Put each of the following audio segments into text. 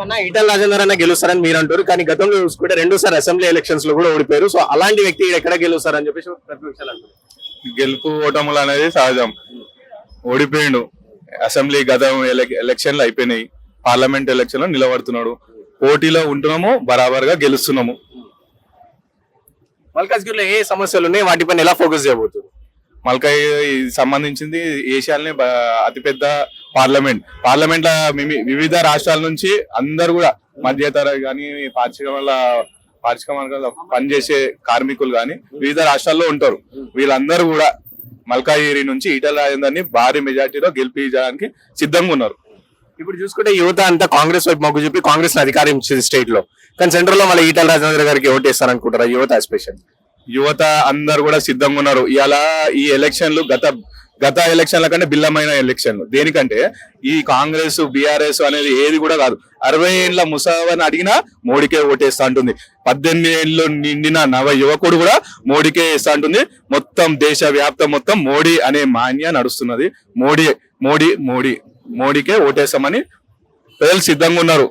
ఈటల రాజేందర్ అన్న గెలుస్తారని మీరు అంటారు కానీ గతంలో చూసుకుంటే రెండోసారి అసెంబ్లీ ఎలక్షన్స్లో కూడా ఓడిపోయారు. సో అలాంటి వ్యక్తి ఎక్కడ గెలుస్తారని చెప్పేసి ప్రతిపక్షాలు అంటారు గెలుపు ఓటములు అనేది సహజం. ఓడిపోయిండు. అసెంబ్లీ గత ఎలక్- ఎలక్షన్లు అయిపోయినాయి. పార్లమెంట్ ఎలక్షన్లో నిలబడుతున్నాడు. పోటీలో ఉంటున్నాము బరాబర్గా గెలుస్తున్నాము. మల్కాజ్గిరిలో ఏ సమస్యలు ఉన్నాయి? వాటిపైన ఎలా ఫోకస్ చేయబోతుంది మల్కాయి సంబంధించింది ఏషియాలోనే అతిపెద్ద పార్లమెంట్. పార్లమెంట్ వివిధ రాష్ట్రాల నుంచి అందరు కూడా మధ్యతరగతి కానీ పారిశ్రామిక పారిశ్రామిక పనిచేసే కార్మికులు కానీ వివిధ రాష్ట్రాల్లో ఉంటారు. వీళ్ళందరూ కూడా మల్కాయిరి నుంచి ఈటల రాజేందర్ని భారీ మెజార్టీలో గెలిపించడానికి సిద్ధంగా ఉన్నారు. ఇప్పుడు చూసుకుంటే యువత అంతా కాంగ్రెస్ వైపు మొగ్గు చూపి కాంగ్రెస్ అధికారం ఇచ్చింది స్టేట్లో. కానీ సెంట్రల్లో మళ్ళీ ఈటల రాజేంద్ర గారికి ఓటేస్తారు అనుకుంటారా యువత ఎస్పెషల్ యువత అందరు కూడా సిద్ధంగా ఉన్నారు. ఇలా ఈ ఎలక్షన్లు గత గత ఎలక్షన్ల కంటే భిన్నమైన ఎలక్షన్లు దేనికంటే ఈ కాంగ్రెస్ బీఆర్ఎస్ అనేది ఏది కూడా కాదు. అరవై ఏళ్ళ ముసావని అడిగినా మోడీకే ఓటేస్తా అంటుంది. పద్దెనిమిది ఏళ్ళు నిండిన నవ యువకుడు కూడా మోడీకే వేస్తా అంటుంది. మొత్తం దేశ వ్యాప్తం మొత్తం మోడీ అనే మాన్య నడుస్తున్నది. మోడీ మోడీ మోడీ మోడీకే ఓటేస్తామని ప్రజలు సిద్ధంగా ఉన్నారు.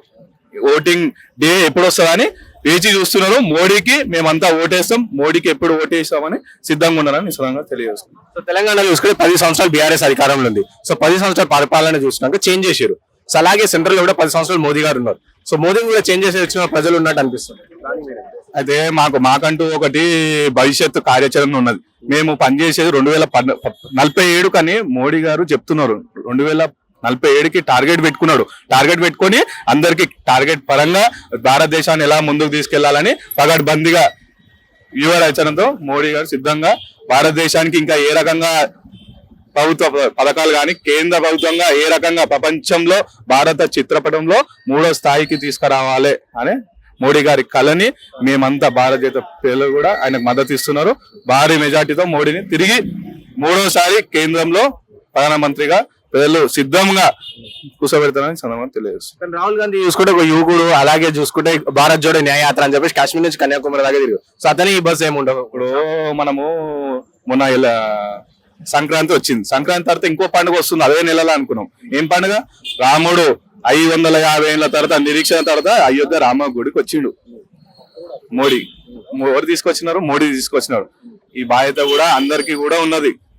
ఓటింగ్ డే ఎప్పుడు వస్తుందని వేచి చూస్తున్నారు. మోడీకి మేమంతా ఓటేస్తాం. మోడీకి ఎప్పుడు ఓటేస్తామని సిద్ధంగా ఉన్నారని నిశ్చితంగా తెలియజేస్తున్నాం. సో తెలంగాణ చూసుకుంటే పది సంవత్సరాలు బీఆర్ఎస్ అధికారంలో ఉంది. సో పది సంవత్సరాల పరిపాలన చూసినాక చేంజ్ చేశారు. సో అలాగే సెంట్రల్లో కూడా పది సంవత్సరాలు మోదీ గారు ఉన్నారు. సో మోదీ కూడా చేంజ్ చేసి వచ్చిన ప్రజలు ఉన్నట్టు అనిపిస్తుంది. అయితే మాకు మాకంటూ ఒకటి భవిష్యత్తు కార్యాచరణ ఉన్నది. మేము పనిచేసేది రెండు వేల నలభై ఏడు కానీ మోడీ గారు చెప్తున్నారు. రెండు వేల నలభై ఏడుకి టార్గెట్ పెట్టుకున్నాడు. టార్గెట్ పెట్టుకొని అందరికి టార్గెట్ పరంగా భారతదేశాన్ని ఎలా ముందుకు తీసుకెళ్ళాలని పగడ్బందీగా యువ రచనతో మోడీ గారు సిద్ధంగా భారతదేశానికి ఇంకా ఏ రకంగా ప్రభుత్వ పథకాలు కానీ కేంద్ర ప్రభుత్వంగా ఏ రకంగా ప్రపంచంలో భారత చిత్రపటంలో మూడో స్థాయికి తీసుకురావాలి అనే మోడీ గారి కళని మేమంతా భారతీయ ప్రజలు కూడా ఆయనకు మద్దతు ఇస్తున్నారు. భారీ మెజార్టీతో మోడీని తిరిగి మూడోసారి కేంద్రంలో ప్రధానమంత్రిగా ప్రజలు సిద్ధంగా కూర్చోబెడతారని సందర్భంగా తెలియజేస్తారు కానీ రాహుల్ గాంధీ చూసుకుంటే ఒక యువకుడు అలాగే చూసుకుంటే భారత్ జోడో న్యాయయాత్ర అని చెప్పేసి కాశ్మీర్ నుంచి కన్యాకుమారి దాకా తిరిగి సో అతని ఈ బస్సు ఏముండవు ఇప్పుడు మనము మొన్న ఇలా సంక్రాంతి వచ్చింది. సంక్రాంతి తర్వాత ఇంకో పండుగ వస్తుంది అదే నెలలో అనుకున్నాం. ఏం పండుగ? రాముడు ఐదు వందల యాభై ఏళ్ళ తర్వాత నిరీక్షణ తర్వాత అయోధ్య రామ గుడికి వచ్చిండు. మోడీ. ఎవరు తీసుకొచ్చినారు? మోడీ తీసుకొచ్చినారు ఈ బాధ్యత కూడా అందరికీ కూడా ఉన్నది.